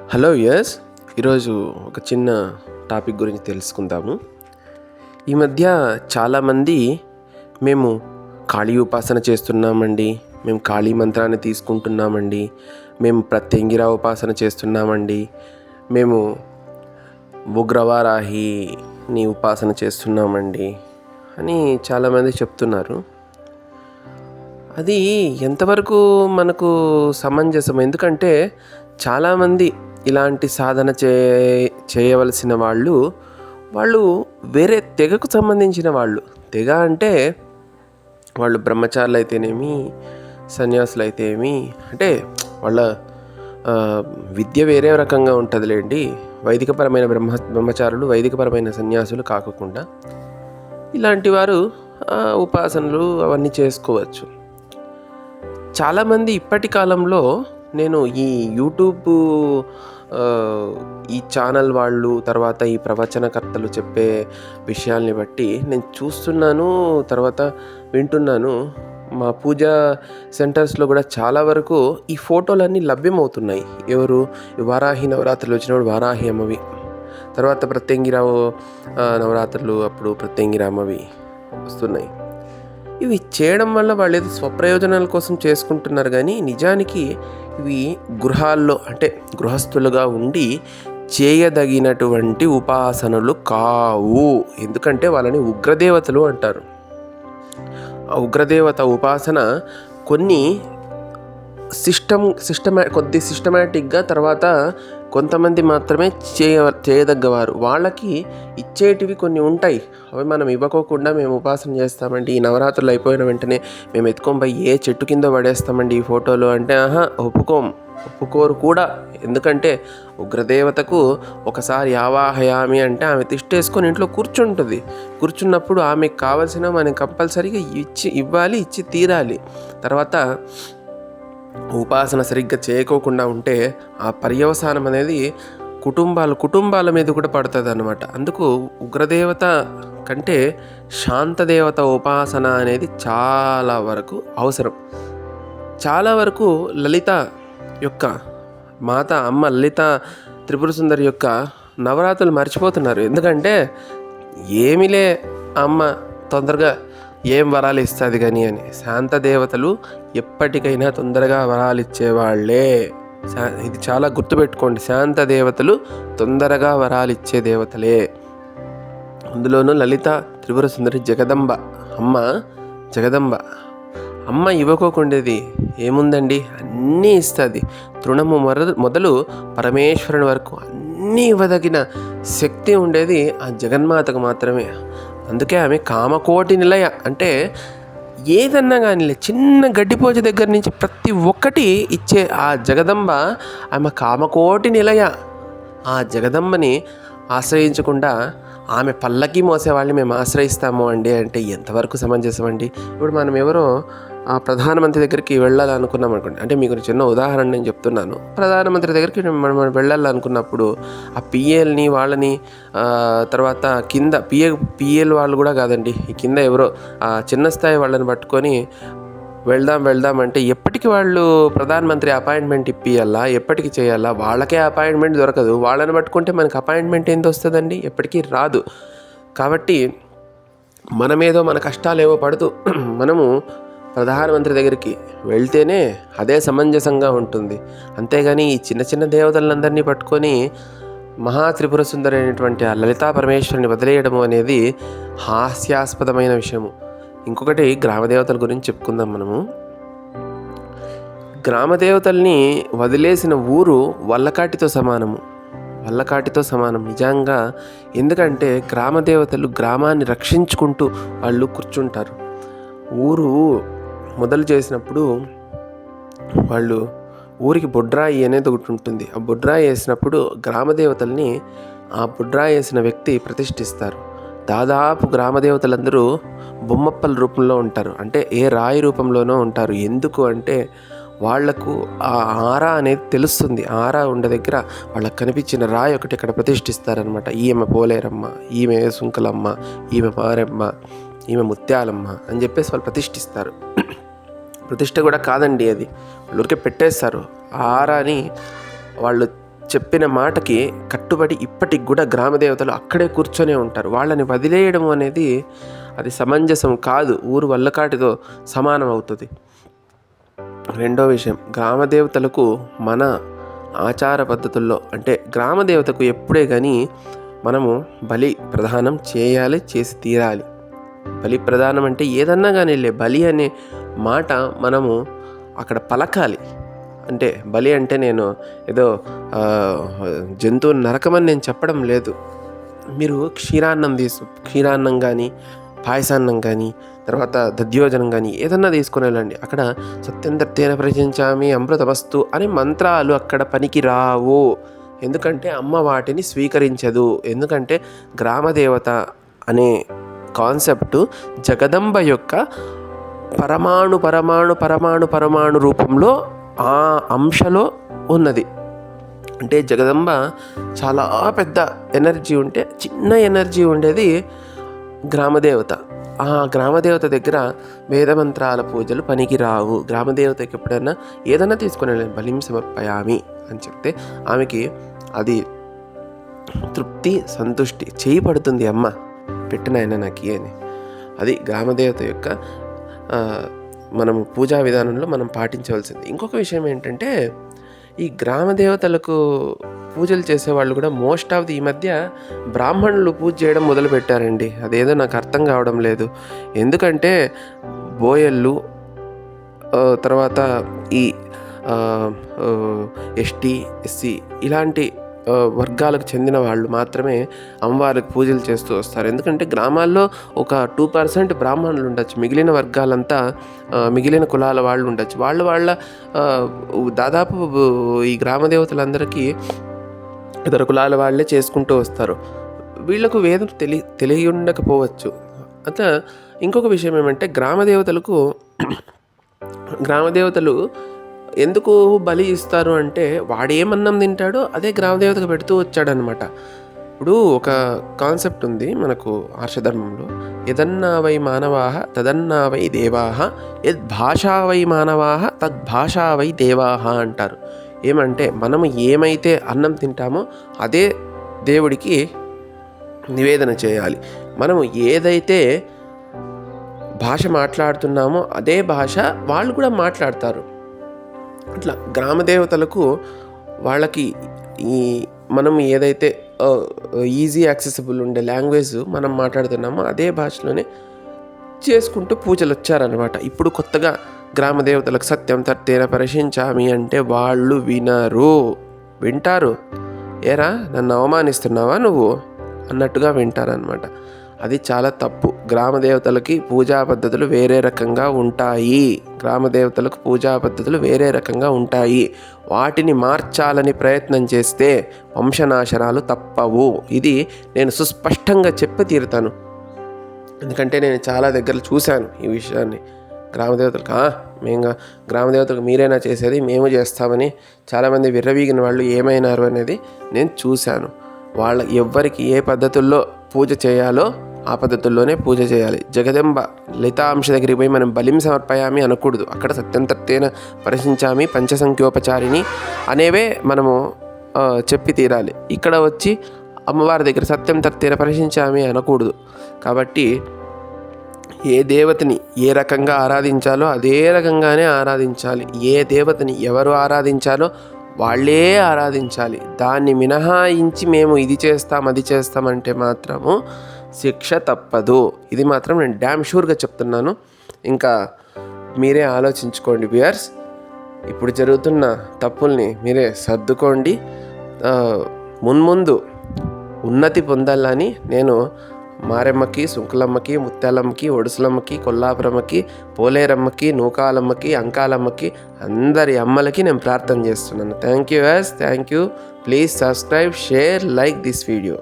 Hello yes ఈరోజు ఒక చిన్న టాపిక్ గురించి తెలుసుకుందాము. ఈ మధ్య చాలామంది మేము కాళీ ఉపాసన చేస్తున్నామండి మేము కాళీ మంత్రాన్ని తీసుకుంటున్నామండి మేము ప్రత్యంగిరా ఉపాసన చేస్తున్నామండి మేము ఉగ్రవారాహిని ఉపాసన చేస్తున్నామండి అని చాలామంది చెప్తున్నారు. అది ఎంతవరకు మనకు సమంజసం? ఎందుకంటే చాలామంది ఇలాంటి సాధన చే చేయవలసిన వాళ్ళు వాళ్ళు వేరే తెగకు సంబంధించిన వాళ్ళు. తెగ అంటే వాళ్ళు బ్రహ్మచారులు అయితేనేమి సన్యాసులు అయితేమి అంటే వాళ్ళ విద్య వేరే రకంగా ఉంటుందిలేండి. వైదికపరమైన బ్రహ్మ బ్రహ్మచారులు వైదికపరమైన సన్యాసులు కాకుండా ఇలాంటి వారు ఉపాసనలు అవన్నీ చేసుకోవచ్చు. చాలామంది ఇప్పటి కాలంలో నేను ఈ యూట్యూబ్ ఈ ఛానల్ వాళ్ళు తర్వాత ఈ ప్రవచనకర్తలు చెప్పే విషయాల్ని బట్టి నేను చూస్తున్నాను తర్వాత వింటున్నాను. మా పూజా సెంటర్స్లో కూడా చాలా వరకు ఈ ఫోటోలన్నీ లభ్యమవుతున్నాయి. ఎవరు? ఈ వారాహి నవరాత్రులు వచ్చినప్పుడు వారాహి అమ్మవి తర్వాత ప్రత్యంగిరావు నవరాత్రులు అప్పుడు ప్రత్యంగిరామవి వస్తున్నాయి. ఇవి చేయడం వల్ల వాళ్ళు ఏదో స్వప్రయోజనాల కోసం చేసుకుంటున్నారు కానీ నిజానికి ఇవి గృహాల్లో అంటే గృహస్థులుగా ఉండి చేయదగినటువంటి ఉపాసనలు కావు. ఎందుకంటే వాళ్ళని ఉగ్రదేవతలు అంటారు. ఆ ఉగ్రదేవత ఉపాసన కొన్ని సిస్టమ్ సిస్టమా కొద్ది సిస్టమేటిక్గా తర్వాత కొంతమంది మాత్రమే చేయ చేయదగ్గవారు. వాళ్ళకి ఇచ్చేటివి కొన్ని ఉంటాయి. అవి మనం ఇవ్వకోకుండా మేము ఉపాసన చేస్తామండి. ఈ నవరాత్రులు అయిపోయిన వెంటనే మేము ఎత్తుకొని పోయి ఏ చెట్టు కింద పడేస్తామండి ఈ ఫోటోలు అంటే ఆహా ఒప్పుకోం. ఒప్పుకోరు కూడా. ఎందుకంటే ఉగ్రదేవతకు ఒకసారి ఆవాహయామి అంటే ఆమె తిష్టేసుకొని ఇంట్లో కూర్చుంటుంది. కూర్చున్నప్పుడు ఆమెకు కావాల్సిన మనం కంపల్సరీగా ఇచ్చి ఇవ్వాలి ఇచ్చి తీరాలి. తర్వాత ఉపాసన సరిగ్గా చేయకోకుండా ఉంటే ఆ పర్యవసానం అనేది కుటుంబాలు కుటుంబాల మీద కూడా పడుతుంది అనమాట అందుకు ఉగ్రదేవత కంటే శాంతదేవత ఉపాసన అనేది చాలా వరకు అవసరం. చాలా వరకు లలిత యొక్క మాత అమ్మ లలిత త్రిపుర సుందరి యొక్క నవరాత్రులు మర్చిపోతున్నారు. ఎందుకంటే ఏమిలే అమ్మ తొందరగా ఏం వరాలు ఇస్తుంది కానీ అని. శాంత దేవతలు ఎప్పటికైనా తొందరగా వరాలు ఇచ్చేవాళ్ళే. ఇది చాలా గుర్తుపెట్టుకోండి. శాంత దేవతలు తొందరగా వరాలు ఇచ్చే దేవతలే. అందులోనూ లలిత త్రిపుర సుందరి జగదంబ అమ్మ జగదంబ. అమ్మ ఇవ్వకోకుండేది ఏముందండి? అన్నీ ఇస్తుంది. తృణము మొర మొదలు పరమేశ్వరుని వరకు అన్నీ ఇవ్వదగిన శక్తి ఉండేది ఆ జగన్మాతకు మాత్రమే. అందుకే ఆమె కామకోటి నిలయ. అంటే ఏదన్నా కానీ చిన్న గడ్డిపోచ దగ్గర నుంచి ప్రతి ఒక్కటి ఇచ్చే ఆ జగదంబ ఆమె కామకోటి నిలయ. ఆ జగదంబని ఆశ్రయించకుండా ఆమె పల్లకి మోసేవాళ్ళని మేము ఆశ్రయిస్తాము అండి అంటే ఎంతవరకు సమంజసం అండి ఇప్పుడు మనం ఎవరో ఆ ప్రధానమంత్రి దగ్గరికి వెళ్ళాలనుకున్నాం అనుకోండి. అంటే మీకు చిన్న ఉదాహరణ నేను చెప్తున్నాను. ప్రధానమంత్రి దగ్గరికి మనం మనం వెళ్ళాలనుకున్నప్పుడు ఆ పిఏల్ని వాళ్ళని తర్వాత కింద పిఏ పిఏలు వాళ్ళు కూడా కాదండి. ఈ కింద ఎవరో ఆ చిన్న స్థాయి వాళ్ళని పట్టుకొని వెళ్దాం వెళ్దాం అంటే ఎప్పటికి వాళ్ళు ప్రధానమంత్రి అపాయింట్మెంట్ ఇప్పియాలా ఎప్పటికి చేయాలా? వాళ్ళకే అపాయింట్మెంట్ దొరకదు. వాళ్ళని పట్టుకుంటే మనకి అపాయింట్మెంట్ ఏంది వస్తుందండి? ఎప్పటికీ రాదు. కాబట్టి మనమేదో మన కష్టాలేవో పడుతూ మనము ప్రధానమంత్రి దగ్గరికి వెళ్తేనే అదే సమంజసంగా ఉంటుంది. అంతేగాని ఈ చిన్న చిన్న దేవతలందరినీ పట్టుకొని మహా త్రిపుర సుందరి అయినటువంటి ఆ లలితా పరమేశ్వరుని వదిలేయడము అనేది హాస్యాస్పదమైన విషయము. ఇంకొకటి గ్రామదేవతల గురించి చెప్పుకుందాం మనము. గ్రామదేవతల్ని వదిలేసిన ఊరు వల్లకాటితో సమానము. వల్లకాటితో సమానం నిజంగా. ఎందుకంటే గ్రామదేవతలు గ్రామాన్ని రక్షించుకుంటూ వాళ్ళు కూర్చుంటారు. ఊరు మొదలు చేసినప్పుడు వాళ్ళు ఊరికి బొడ్రాయి అనేది ఒకటి ఉంటుంది. ఆ బొడ్రాయి వేసినప్పుడు గ్రామదేవతల్ని ఆ బొడ్రాయి వేసిన వ్యక్తి ప్రతిష్ఠిస్తారు. దాదాపు గ్రామదేవతలందరూ బొమ్మప్పల రూపంలో ఉంటారు. అంటే ఏ రాయి రూపంలోనో ఉంటారు. ఎందుకు అంటే వాళ్ళకు ఆ ఆరా అనేది తెలుస్తుంది. ఆరా ఉండే దగ్గర వాళ్ళకి కనిపించిన రాయి ఒకటి ఇక్కడ ప్రతిష్ఠిస్తారనమాట ఈమె పోలేరమ్మ ఈమె సుంకలమ్మ ఈమె పారెమ్మ ఈమె ముత్యాలమ్మ అని చెప్పేసి వాళ్ళు ప్రతిష్ఠిస్తారు. ప్రతిష్ట కూడా కాదండి అది. ఊరికే పెట్టేస్తారు. ఆరాని వాళ్ళు చెప్పిన మాటకి కట్టుబడి ఇప్పటికి కూడా గ్రామ దేవతలు అక్కడే కూర్చొనే ఉంటారు. వాళ్ళని వదిలేయడం అనేది అది సమంజసం కాదు. ఊరు వల్లకాటితో సమానం అవుతుంది. రెండో విషయం గ్రామ దేవతలకు మన ఆచార పద్ధతుల్లో అంటే గ్రామ దేవతకు ఎప్పుడే కానీ మనము బలి ప్రదానం చేయాలి చేసి తీరాలి. బలి ప్రదానం అంటే ఏదన్నా కానీ లే బలి అనే మాట మనము అక్కడ పలకాలి. అంటే బలి అంటే నేను ఏదో జంతువు నరకమని నేను చెప్పడం లేదు. మీరు క్షీరాన్నం తీసు క్షీరాన్నం కానీ పాయసాన్నం కానీ తర్వాత దద్యోజనం కానీ ఏదన్నా తీసుకుని వెళ్ళండి అక్కడ సత్యంతర్తేన అమృత అమృతమస్తు అనే మంత్రాలు అక్కడ పనికి రావు ఎందుకంటే అమ్మ వాటిని స్వీకరించదు. ఎందుకంటే గ్రామదేవత అనే కాన్సెప్టు జగదంబ యొక్క పరమాణు పరమాణు పరమాణు పరమాణు రూపంలో ఆ అంశలో ఉన్నది. అంటే జగదంబ చాలా పెద్ద ఎనర్జీ ఉంటే చిన్న ఎనర్జీ ఉండేది గ్రామదేవత. ఆ గ్రామదేవత దగ్గర వేదమంత్రాల పూజలు పనికి రావు గ్రామదేవతకి ఎప్పుడైనా ఏదైనా తీసుకుని వెళ్ళండి బలిం సమర్పయామి అని చెప్తే ఆమెకి అది తృప్తి సంతుష్టి చేయి పడుతుంది అమ్మ పెట్టిన ఆయన నాకు అని. అది గ్రామదేవత యొక్క మనము పూజా విధానంలో మనం పాటించవలసింది. ఇంకొక విషయం ఏంటంటే ఈ గ్రామ దేవతలకు పూజలు చేసేవాళ్ళు కూడా మోస్ట్ ఆఫ్ ది ఈ మధ్య బ్రాహ్మణులు పూజ చేయడం మొదలుపెట్టారండి. అదేదో నాకు అర్థం కావడం లేదు. ఎందుకంటే బోయళ్ళు తర్వాత ఈ ఎస్టీ ఎస్సీ ఇలాంటి వర్గాలకు చెందిన వాళ్ళు మాత్రమే అమ్మవారికి పూజలు చేస్తూ వస్తారు. ఎందుకంటే గ్రామాల్లో ఒక టూ పర్సెంట్ బ్రాహ్మణులు ఉండొచ్చు. మిగిలిన వర్గాలంతా మిగిలిన కులాల వాళ్ళు ఉండొచ్చు. వాళ్ళు వాళ్ళ దాదాపు ఈ గ్రామ దేవతలందరికీ ఇతర కులాల వాళ్ళే చేసుకుంటూ వస్తారు. వీళ్ళకు వేదం తెలి తెలియ ఉండకపోవచ్చు అట్లా ఇంకొక విషయం ఏమంటే గ్రామ దేవతలకు గ్రామదేవతలు ఎందుకు బలి ఇస్తారు అంటే వాడేమన్నం తింటాడో అదే గ్రామదేవతకు పెడుతూ వచ్చాడనమాట ఇప్పుడు ఒక కాన్సెప్ట్ ఉంది మనకు ఆర్షధర్మంలో. యదన్నా వై మానవాహ తదన్నా వై దేవాహ యద్భాషావై వై మానవాహ తద్భాషా వై దేవాహ అంటారు. ఏమంటే మనం ఏమైతే అన్నం తింటామో అదే దేవుడికి నివేదన చేయాలి. మనము ఏదైతే భాష మాట్లాడుతున్నామో అదే భాష వాళ్ళు కూడా మాట్లాడతారు. అట్లా గ్రామ దేవతలకు వాళ్ళకి ఈ మనం ఏదైతే ఈజీ యాక్సెసిబుల్ ఉండే లాంగ్వేజ్ మనం మాట్లాడుతున్నామో అదే భాషలోనే చేసుకుంటూ పూజలు వచ్చారనమాట ఇప్పుడు కొత్తగా గ్రామ దేవతలకు సత్యం తర్తేన పరిశించామి అంటే వాళ్ళు వినరు. వింటారు. ఏరా నన్ను అవమానిస్తున్నావా నువ్వు? అన్నట్టుగా వింటారనమాట అది చాలా తప్పు. గ్రామ దేవతలకి పూజా పద్ధతులు వేరే రకంగా ఉంటాయి. గ్రామ దేవతలకు పూజా పద్ధతులు వేరే రకంగా ఉంటాయి. వాటిని మార్చాలని ప్రయత్నం చేస్తే వంశనాశనాలు తప్పవు. ఇది నేను సుస్పష్టంగా చెప్పి తీరుతాను. ఎందుకంటే నేను చాలా దగ్గర చూశాను ఈ విషయాన్ని. గ్రామదేవతలకు మేము గ్రామదేవతలకు మీరైనా చేసేది మేము చేస్తామని చాలామంది విర్రవీగిన వాళ్ళు ఏమైనారు అనేది నేను చూశాను. వాళ్ళ ఎవ్వరికి ఏ పద్ధతుల్లో పూజ చేయాలో ఆ పద్ధతుల్లోనే పూజ చేయాలి. జగదంబ లలితాంశ దగ్గరికి పోయి మనం బలిం సమర్పయామి అనకూడదు. అక్కడ సత్యంతర్తేన పరిశించామి పంచసంఖ్యోపచారిని అనేవే మనము చెప్పి తీరాలి. ఇక్కడ వచ్చి అమ్మవారి దగ్గర సత్యం తత్తేన పరిశించామి అనకూడదు. కాబట్టి ఏ దేవతని ఏ రకంగా ఆరాధించాలో అదే రకంగానే ఆరాధించాలి. ఏ దేవతని ఎవరు ఆరాధించాలో వాళ్ళే ఆరాధించాలి. దాన్ని మినహాయించి మేము ఇది చేస్తాం అది చేస్తామంటే మాత్రము శిక్ష తప్పదు. ఇది మాత్రం నేను డ్యామ్ షూర్గా చెప్తున్నాను. ఇంకా మీరే ఆలోచించుకోండి బియర్స్ ఇప్పుడు జరుగుతున్న తప్పుల్ని మీరే సర్దుకోండి. మున్ముందు ఉన్నతి పొందాలని నేను మారెమ్మకి సుంకులమ్మకి ముత్యాలమ్మకి ఒడుసులమ్మకి కొల్లాపురమ్మకి పోలేరమ్మకి నూకాలమ్మకి అంకాలమ్మకి అందరి అమ్మలకి నేను ప్రార్థన చేస్తున్నాను. Thank you as thank you please subscribe share like this video